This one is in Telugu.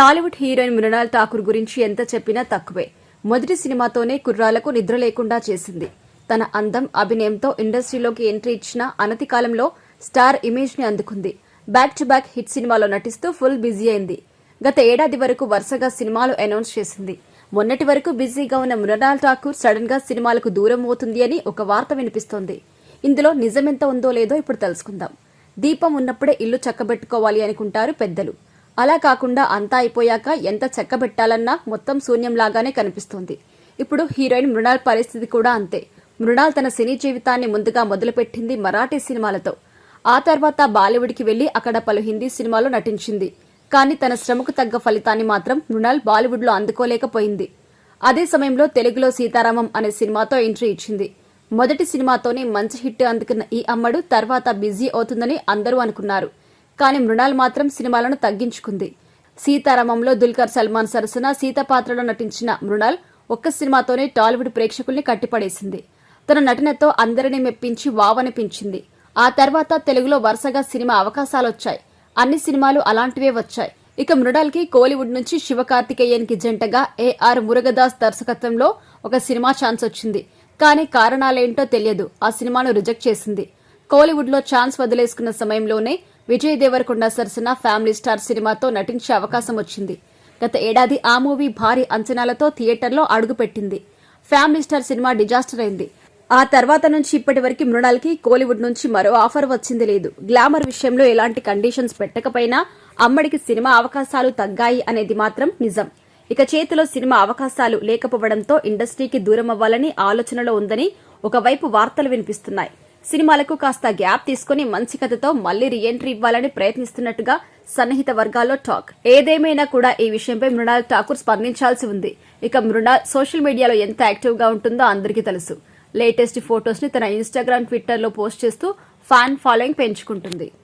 టాలీవుడ్ హీరోయిన్ మృణాల్ ఠాకూర్ గురించి ఎంత చెప్పినా తక్కువే. మొదటి సినిమాతోనే కుర్రాలకు నిద్ర లేకుండా చేసింది. తన అందం అభినయంతో ఇండస్ట్రీలోకి ఎంట్రీ ఇచ్చిన అనతి కాలంలో స్టార్ ఇమేజ్ని అందుకుంది. బ్యాక్ టు బ్యాక్ హిట్ సినిమాలో నటిస్తూ ఫుల్ బిజీ అయింది. గత ఏడాది వరకు వరుసగా సినిమాలు అనౌన్స్ చేసింది. మొన్నటి వరకు బిజీగా ఉన్న మృణాల్ ఠాకూర్ సడన్గా సినిమాలకు దూరం అవుతుంది అని ఒక వార్త వినిపిస్తోంది. ఇందులో నిజమెంత ఉందో లేదో ఇప్పుడు తెలుసుకుందాం. దీపం ఉన్నప్పుడే ఇల్లు చక్కబెట్టుకోవాలి అనుకుంటారు పెద్దలు. అలా కాకుండా అంతా అయిపోయాక ఎంత చక్కబెట్టాలన్నా మొత్తం శూన్యంలాగానే కనిపిస్తోంది. ఇప్పుడు హీరోయిన్ మృణాల్ పరిస్థితి కూడా అంతే. మృణాల్ తన సినీ జీవితాన్ని ముందుగా మొదలుపెట్టింది మరాఠీ సినిమాలతో. ఆ తర్వాత బాలీవుడ్కి వెళ్ళి అక్కడ పలు హిందీ సినిమాలు నటించింది. కానీ తన శ్రమకు తగ్గ ఫలితాన్ని మాత్రం మృణాల్ బాలీవుడ్లో అందుకోలేకపోయింది. అదే సమయంలో తెలుగులో సీతారామం అనే సినిమాతో ఎంట్రీ ఇచ్చింది. మొదటి సినిమాతోనే మంచి హిట్ అందుకున్న ఈ అమ్మడు తర్వాత బిజీ అవుతుందని అందరూ అనుకున్నారు. కానీ మృణాల్ మాత్రం సినిమాలను తగ్గించుకుంది. సీతారామంలో దుల్కర్ సల్మాన్ సరసన సీత పాత్రలో నటించిన మృణాల్ ఒక్క సినిమాతోనే టాలీవుడ్ ప్రేక్షకుల్ని కట్టిపడేసింది. తన నటనతో అందరినీ మెప్పించి వావనిపించింది. ఆ తర్వాత తెలుగులో వరుసగా సినిమా అవకాశాలొచ్చాయి. అన్ని సినిమాలు అలాంటివే వచ్చాయి. ఇక మృణాల్కి కోలీవుడ్ నుంచి శివకార్తికేయన్కి జంటగా ఏఆర్ మురుగదాస్ దర్శకత్వంలో ఒక సినిమా ఛాన్స్ వచ్చింది కానీ కారణాలేంటో తెలియదు. ఆ సినిమాను రిజెక్ట్ చేసింది. కోలీవుడ్లో ఛాన్స్ వదిలేసుకున్న సమయంలోనే విజయ్ దేవరకొండ సరసన ఫ్యామిలీ స్టార్ సినిమాతో నటించే అవకాశం వచ్చింది. గత ఏడాది ఆ మూవీ భారీ అంచనాలతో థియేటర్లో అడుగుపెట్టింది. ఫ్యామిలీ స్టార్ సినిమా డిజాస్టర్ అయింది. ఆ తర్వాత నుంచి ఇప్పటి వరకు మృణాల్కి కోలీవుడ్ నుంచి మరో ఆఫర్ వచ్చింది లేదు. గ్లామర్ విషయంలో ఎలాంటి కండిషన్స్ పెట్టకపోయినా అమ్మడికి సినిమా అవకాశాలు తగ్గాయి అనేది మాత్రం నిజం. ఇక చేతిలో సినిమా అవకాశాలు లేకపోవడంతో ఇండస్ట్రీకి దూరం అవ్వాలని ఆలోచనలో ఉందని ఒకవైపు వార్తలు వినిపిస్తున్నాయి. సినిమాలకు కాస్త గ్యాప్ తీసుకుని మంచి కథతో మళ్ళీ రీఎంట్రీ ఇవ్వాలని ప్రయత్నిస్తున్నట్టుగా సన్నిహిత వర్గాల్లో టాక్ ఏదేమైనా కూడా ఈ విషయంపై మృణాల్ ఠాకూర్ స్పందించాల్సి ఉంది. ఇక మృణాల్ సోషల్ మీడియాలో ఎంత యాక్టివ్గా ఉంటుందో అందరికీ తెలుసు. లేటెస్ట్ ఫొటోస్ని తన ఇన్స్టాగ్రామ్ ట్విట్టర్లో పోస్ట్ చేస్తూ ఫ్యాన్ ఫాలోయింగ్ పెంచుకుంటుంది.